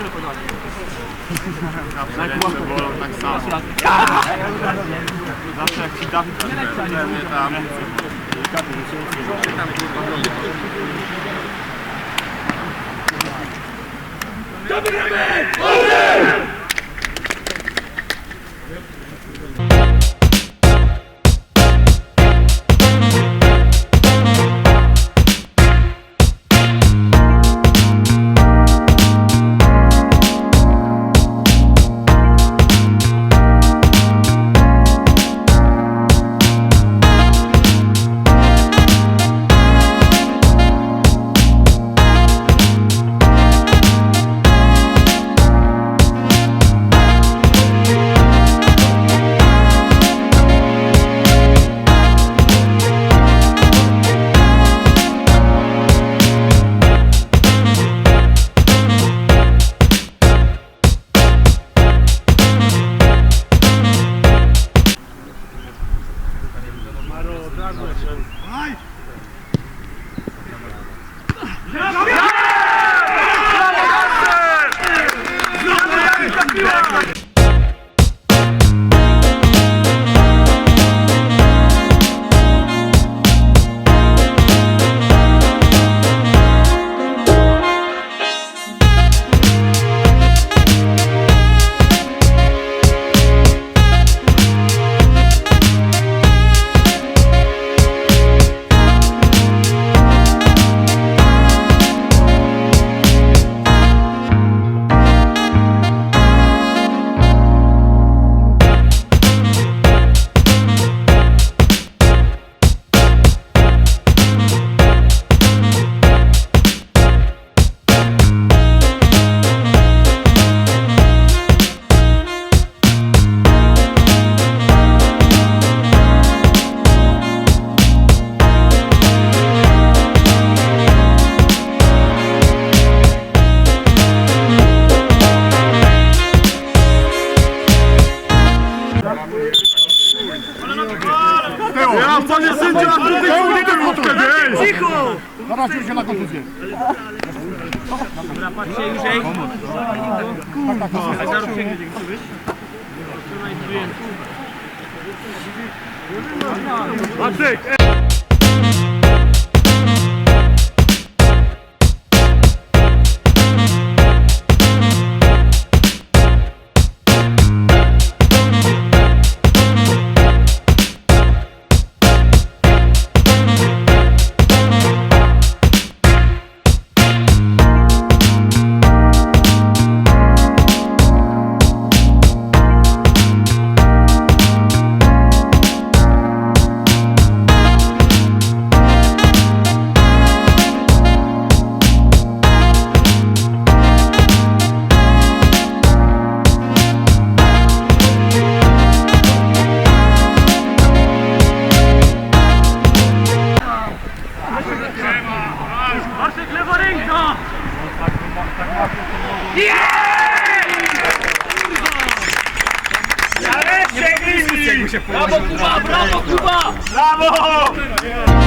Nie, nie pięknicie Łukasza do podania. Ręce bolą tak samo. Zawsze jak ci Dawid nie tam. Ja Teraz już się na kontuzję. Dobra, patrzcie niżej. Kurwa. A zaraz się gdzie krzyczysz? Patrzyk! Brawo Kuba, brawo Kuba!